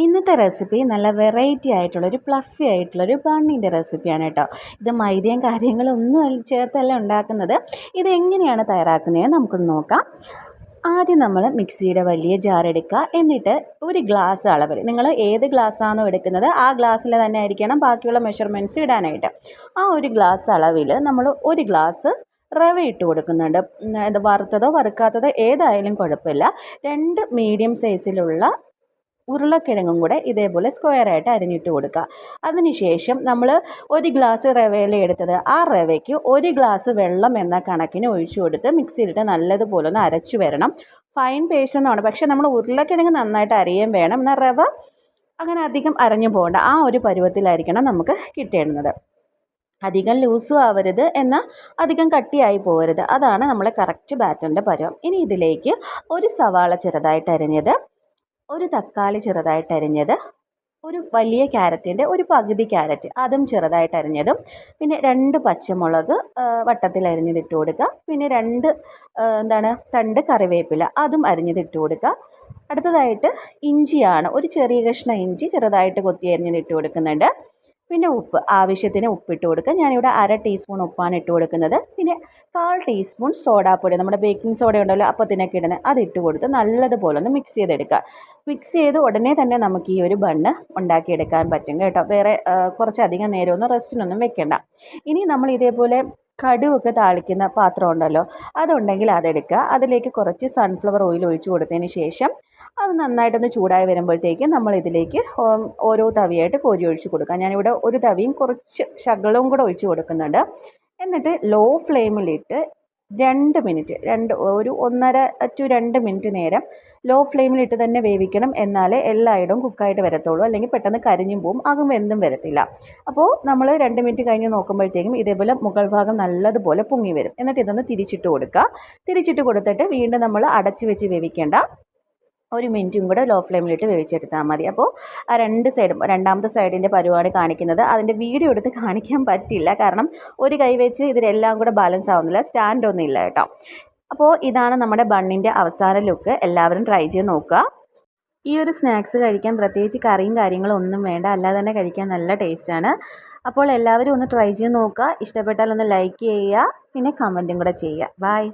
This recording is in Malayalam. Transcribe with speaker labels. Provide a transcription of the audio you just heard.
Speaker 1: ഇന്നത്തെ റെസിപ്പി നല്ല വെറൈറ്റി ആയിട്ടുള്ളൊരു പ്ലഫി ആയിട്ടുള്ളൊരു ബണ്ണിന്റെ റെസിപ്പിയാണ് കേട്ടോ. ഇത് മൈദയും കാര്യങ്ങളൊന്നും ചേർത്തല്ല ഉണ്ടാക്കുന്നത്. ഇത് എങ്ങനെയാണ് തയ്യാറാക്കുന്നത് നമുക്കൊന്ന് നോക്കാം. ആദ്യം നമ്മൾ മിക്സിയുടെ വലിയ ജാർ എടുക്കുക. എന്നിട്ട് ഒരു ഗ്ലാസ് അളവിൽ നിങ്ങൾ ഏത് ഗ്ലാസ്സാണോ എടുക്കുന്നത് ആ ഗ്ലാസ്സിൽ തന്നെ ആയിരിക്കണം ബാക്കിയുള്ള മെഷർമെന്റ്സ് ഇടാനായിട്ട്. ആ ഒരു ഗ്ലാസ് അളവിൽ നമ്മൾ ഒരു ഗ്ലാസ് റവ ഇട്ട് കൊടുക്കുന്നുണ്ട്. ഇത് വറുത്തതോ വറുക്കാത്തതോ ഏതായാലും കുഴപ്പമില്ല. രണ്ട് മീഡിയം സൈസിലുള്ള ഉരുളക്കിഴങ്ങും കൂടെ ഇതേപോലെ സ്ക്വയറായിട്ട് അരിഞ്ഞിട്ട് കൊടുക്കുക. അതിനുശേഷം നമ്മൾ ഒരു ഗ്ലാസ് റവയിൽ എടുത്തത് ആ റവയ്ക്ക് ഒരു ഗ്ലാസ് വെള്ളം എന്ന കണക്കിന് ഒഴിച്ചു കൊടുത്ത് മിക്സിയിലിട്ട് നല്ലതുപോലെ ഒന്ന് അരച്ചു വരണം. ഫൈൻ പേസ്റ്റ് എന്നാണ് പക്ഷേ നമ്മൾ ഉരുളക്കിഴങ്ങ് നന്നായിട്ട് അരിയാൻ വേണം. എന്നാൽ റവ അങ്ങനെ അധികം അരഞ്ഞു പോകേണ്ട. ആ ഒരു പരുവത്തിലായിരിക്കണം നമുക്ക് കിട്ടേണ്ടത്. അധികം ലൂസും ആവരുത് എന്നാൽ അധികം കട്ടിയായി പോകരുത്. അതാണ് നമ്മളെ കറക്റ്റ് ബാറ്ററിന്റെ പരുവം. ഇനി ഇതിലേക്ക് ഒരു സവാള ചെറുതായിട്ട് അരിഞ്ഞത് ഒരു തക്കാളി ചെറുതായിട്ട് അരിഞ്ഞത് ഒരു വലിയ ക്യാരറ്റിന്റെ ഒരു പകുതി ക്യാരറ്റ് അതും ചെറുതായിട്ട് അരിഞ്ഞതും പിന്നെ രണ്ട് പച്ചമുളക് വട്ടത്തിൽ അരിഞ്ഞതിട്ട് കൊടുക്കുക പിന്നെ രണ്ട് എന്താണ് തണ്ട് കറിവേപ്പില അതും അരിഞ്ഞതിട്ട് കൊടുക്കുക. അടുത്തതായിട്ട് ഇഞ്ചിയാണ് ഒരു ചെറിയ കഷ്ണം ഇഞ്ചി ചെറുതായിട്ട് കൊത്തി അരിഞ്ഞതിട്ട് കൊടുക്കുന്നുണ്ട്. പിന്നെ ഉപ്പ് ആവശ്യത്തിന് ഉപ്പിട്ട് കൊടുക്കുക. ഞാനിവിടെ അര ടീസ്പൂൺ ഉപ്പാണ് ഇട്ട് കൊടുക്കുന്നത്. പിന്നെ കാൽ ടീസ്പൂൺ സോഡാപ്പൊടി നമ്മുടെ ബേക്കിംഗ് സോഡ ഉണ്ടല്ലോ അപ്പത്തിനൊക്കെ ഇടുന്നത് അത് ഇട്ട് കൊടുത്ത് നല്ലതുപോലെ ഒന്ന് മിക്സ് ചെയ്തെടുക്കുക. മിക്സ് ചെയ്ത് ഉടനെ തന്നെ നമുക്ക് ഈ ഒരു ബണ്ണ് ഉണ്ടാക്കിയെടുക്കാൻ പറ്റും കേട്ടോ. വേറെ കുറച്ചധികം നേരമൊന്നും റെസ്റ്റിനൊന്നും വെക്കേണ്ട. ഇനി നമ്മൾ ഇതേപോലെ കടുവൊക്കെ താളിക്കുന്ന പാത്രം ഉണ്ടല്ലോ അതുണ്ടെങ്കിൽ അതെടുക്കുക. അതിലേക്ക് കുറച്ച് സൺഫ്ലവർ ഓയിൽ ഒഴിച്ചു കൊടുത്തതിന് ശേഷം അത് നന്നായിട്ടൊന്ന് ചൂടായി വരുമ്പോഴത്തേക്കും നമ്മൾ ഇതിലേക്ക് ഓരോ തവിയായിട്ട് കോരി ഒഴിച്ചു കൊടുക്കുക. ഞാനിവിടെ ഒരു തവിയും കുറച്ച് ശകലവും കൂടെ ഒഴിച്ചു കൊടുക്കുന്നുണ്ട്. എന്നിട്ട് ലോ ഫ്ലെയിമിലിട്ട് രണ്ട് മിനിറ്റ് രണ്ട് ഒരു ഒന്നര ടു രണ്ട് മിനിറ്റ് നേരം ലോ ഫ്ലെയിമിലിട്ട് തന്നെ വേവിക്കണം. എന്നാലേ എല്ലായിടവും കുക്കായിട്ട് വരത്തുള്ളൂ. അല്ലെങ്കിൽ പെട്ടെന്ന് കരിഞ്ഞും പോവും. അകം എന്തും വരത്തില്ല. അപ്പോൾ നമ്മൾ രണ്ട് മിനിറ്റ് കഴിഞ്ഞ് നോക്കുമ്പോഴത്തേക്കും ഇതേപോലെ മുകൾ ഭാഗം നല്ലതുപോലെ പൊങ്ങി വരും. എന്നിട്ട് ഇതൊന്ന് തിരിച്ചിട്ട് കൊടുക്കുക. തിരിച്ചിട്ട് കൊടുത്തിട്ട് വീണ്ടും നമ്മൾ അടച്ച് വെച്ച് വേവിക്കേണ്ട ഒരു മിനിറ്റും കൂടെ ലോ ഫ്ലെയിമിലിട്ട് വേവിച്ചെടുത്താൽ മതി. അപ്പോൾ ആ രണ്ട് സൈഡും രണ്ടാമത്തെ സൈഡിന്റെ പരിപാടി കാണിക്കുന്നത് അതിന്റെ വീഡിയോ എടുത്ത് കാണിക്കാൻ പറ്റില്ല. കാരണം ഒരു കൈ വെച്ച് ഇതിലെല്ലാം കൂടെ ബാലൻസ് ആവുന്നില്ല. സ്റ്റാൻഡൊന്നും ഇല്ല കേട്ടോ. അപ്പോൾ ഇതാണ് നമ്മുടെ ബണ്ണിന്റെ അവസാന ലുക്ക് എല്ലാവരും ട്രൈ ചെയ്ത് നോക്കുക. ഈ ഒരു സ്നാക്സ് കഴിക്കാൻ പ്രത്യേകിച്ച് കറിയും കാര്യങ്ങളും ഒന്നും വേണ്ട. അല്ലാതെ തന്നെ കഴിക്കാൻ നല്ല ടേസ്റ്റാണ് അപ്പോൾ എല്ലാവരും ഒന്ന് ട്രൈ ചെയ്ത് നോക്കുക. ഇഷ്ടപ്പെട്ടാൽ ഒന്ന് ലൈക്ക് ചെയ്യുക. പിന്നെ കമന്റും കൂടെ ചെയ്യുക. ബൈ